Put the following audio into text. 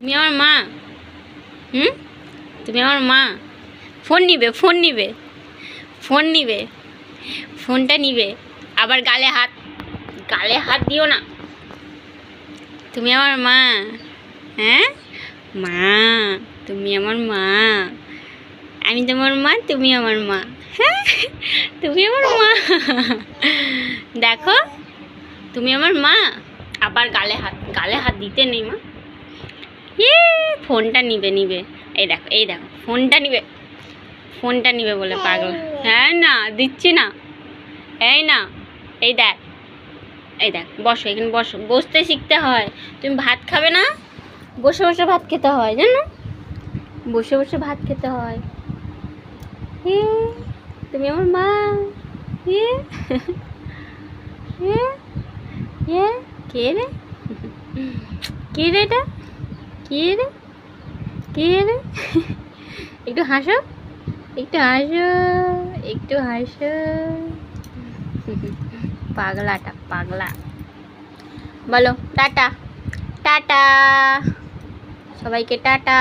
তুমি আমার মা। হুম? তুমি আমার মা। ফোন নিবে ফোন নিবে। ফোন নিবে। ফোনটা নিবে। আবার গালে হাত। গালে হাত দিও না। তুমি আমার মা। হ্যাঁ? মা, তুমি আমার মা। আমি তোমার মা, তুমি আমার মা। হ্যাঁ? তুমি আমার মা। দেখো, তুমি আমার মা। আবার গালে হাত গালে হাত দিতে নেই মা। ফোনটা নিবে নিবে। এই দেখো এই দেখো ফোনটা নিবে ফোনটা নিবে বলে পাগল। হ্যাঁ না দিচ্ছি না। এই না এই দেখ এই দেখ বসো এখানে বসো। বসতে শিখতে হয়। তুমি ভাত খাবে না? বসে বসে ভাত খেতে হয় জানো? বসে বসে ভাত খেতে হয়। ই, তুমি আমার মা। ইয়ে ইয়ে ইয়ে কে রে? কে রে এটা? কে রে? কে রে? একটু হাসো। একটু হাসো একটু হাসো। পাগলাটা, পাগলা। বলো, টাটা। টাটা। সবাইকে টাটা।